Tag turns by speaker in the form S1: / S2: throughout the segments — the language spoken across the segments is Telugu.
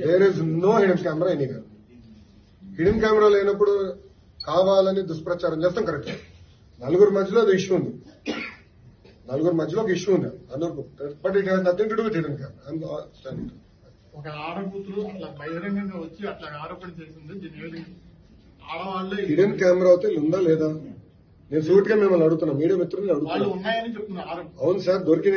S1: there is no hidden camera anywhere hidden camera లేనప్పుడు కావాలని దుష్ప్రచారం చేస్తాం కరెక్ట్ నలుగురు మధ్యలో అది ఇష్యూ ఉంది. నలుగురు మధ్యలో ఒక ఇష్యూ ఉంది. అందరు but it has nothing to do with hidden camera
S2: ఒక ఆడకూతురు అట్లా బహిరంగంగా వచ్చి అట్లా ఆరోపణ చేసింది. దీని ఆడవాళ్ళే
S1: హిడెన్ కెమెరా అయితే ఉందా లేదా? నేను సూట్గా మిమ్మల్ని అడుగుతున్నా. మీడియా మిత్రులు
S2: వాళ్ళు
S1: అడుగుతున్నా
S2: ఉన్నాయని చెప్తున్నారు ఆరోపణ.
S1: అవును సార్ దొరికిన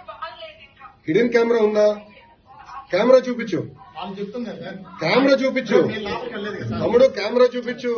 S1: హిడెన్ కెమెరా ఉందా? కెమెరా చూపించు. కెమెరా చూపించు. తమ్ముడు కెమెరా చూపించు.